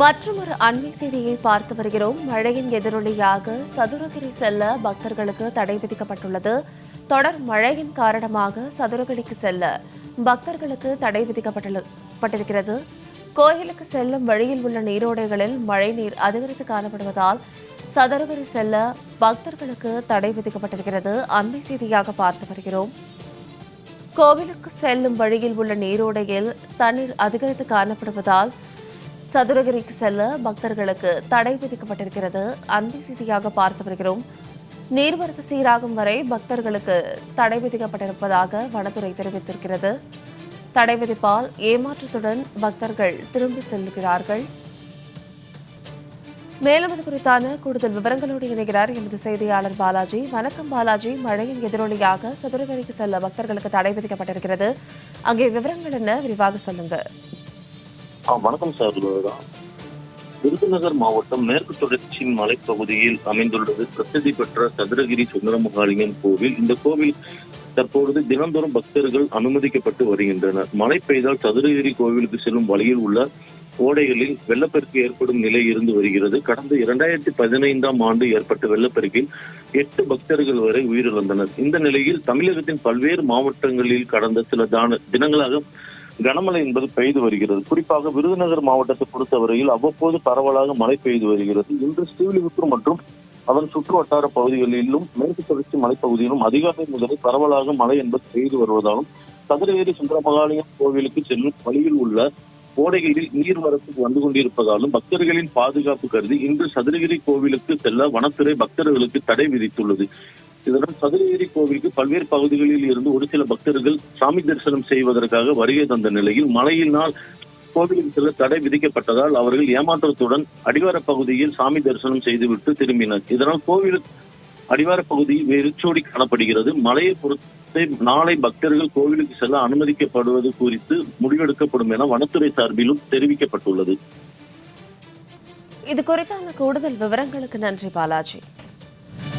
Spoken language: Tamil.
மற்றொரு அண்மை செய்தியை பார்த்து வருகிறோம். மழையின் எதிரொலியாக சதுரகிரி செல்ல பக்தர்களுக்கு தடை விதிக்கப்பட்டுள்ளது. தொடர் மழையின் காரணமாக சதுரகிரிக்கு செல்ல பக்தர்களுக்கு தடை விதிக்கப்பட்டிருக்கிறது கோயிலுக்கு செல்லும் வழியில் உள்ள நீரோடைகளில் மழைநீர் அதிகரித்து காணப்படுவதால் சதுரகிரி செல்ல பக்தர்களுக்கு தடை விதிக்கப்பட்டிருக்கிறது. அண்மை செய்தியாக பார்த்து வருகிறோம். கோவிலுக்கு செல்லும் வழியில் உள்ள நீரோடையில் தண்ணீர் அதிகரித்து காணப்படுவதால் சதுரகிரிக்கு செல்ல பக்தர்களுக்கு தடை விதிக்கப்பட்டிருக்கிறது. அந்த செய்தியாக பார்த்து வருகிறோம். நீர்வரத்து சீராகும் வரை பக்தர்களுக்கு தடை விதிக்கப்பட்டிருப்பதாக வனத்துறை தெரிவித்திருக்கிறது. தடை விதிப்பால் ஏமாற்றத்துடன் பக்தர்கள் திரும்பி செல்கிறார்கள். மேலும் இது குறித்தான கூடுதல் விவரங்களோடு இணைகிறார் எமது செய்தியாளர் பாலாஜி. வணக்கம் பாலாஜி. மழையின் எதிரொலியாக சதுரகிரிக்கு செல்ல பக்தர்களுக்கு தடை விதிக்கப்பட்டிருக்கிறது. அங்கே விவரங்கள் என்ன? விரிவாக சொல்லுங்கள். வணக்கம் சார். விருதுநகர் மாவட்டம் மேற்கு தொடர்ச்சியின் மலைப்பகுதியில் அமைந்துள்ளது. பிரசித்தி பெற்ற சதுரகிரி சுந்தரமகாலிங்கம் கோவில். இந்த கோவில் தற்பொழுது தினந்தோறும் பக்தர்கள் அனுமதிக்கப்பட்டு வருகின்றனர். மழை பெய்தால் சதுரகிரி கோவிலுக்கு செல்லும் வழியில் உள்ள ஓடைகளில் வெள்ளப்பெருக்கு ஏற்படும் நிலை இருந்து வருகிறது. கடந்த இரண்டாயிரத்தி பதினைந்தாம் ஆண்டு ஏற்பட்ட வெள்ளப்பெருக்கில் எட்டு பக்தர்கள் வரை உயிரிழந்தனர். இந்த நிலையில் தமிழகத்தின் பல்வேறு மாவட்டங்களில் கடந்த சில தான தினங்களாக கனமழை என்பது பெய்து வருகிறது. குறிப்பாக விருதுநகர் மாவட்டத்தை பொறுத்தவரையில் அவ்வப்போது பரவலாக மழை பெய்து வருகிறது. இன்று ஸ்ரீவில்லிபுத்தூர் மற்றும் அதன் சுற்று வட்டார பகுதிகளிலும் மேற்கு தொடர்ச்சி மலைப்பகுதியிலும் அதிகாலை முதலே பரவலாக மழை என்பது பெய்து வருவதாலும் சதுரகிரி சுந்தரமகாலயம் கோவிலுக்கு செல்லும் வழியில் உள்ள ஓடைகளில் நீர்வரத்து வந்து கொண்டிருப்பதாலும் பக்தர்களின் பாதுகாப்பு கருதி இன்று சதுரகிரி கோவிலுக்கு செல்ல வனத்துறை பக்தர்களுக்கு தடை விதித்துள்ளது. இதனால் சதுரகிரி கோவிலுக்கு பல்வேறு பகுதிகளில் இருந்து ஒரு சில பக்தர்கள் சாமி தரிசனம் செய்வதற்காக வருகை தந்த நிலையில் மழையினால் கோவிலில் செல்ல தடை விதிக்கப்பட்டதால் அவர்கள் ஏமாற்றத்துடன் அடிவார பகுதியில் சாமி தரிசனம் செய்துவிட்டு திரும்பினர். இதனால் கோவில் அடிவார பகுதி வெறிச்சோடி காணப்படுகிறது. மழையை பொறுத்து நாளை பக்தர்கள் கோவிலுக்கு செல்ல அனுமதிக்கப்படுவது குறித்து முடிவெடுக்கப்படும் என வனத்துறை சார்பிலும் தெரிவிக்கப்பட்டுள்ளது. இது குறித்தான கூடுதல் விவரங்களுக்கு நன்றி பாலாஜி.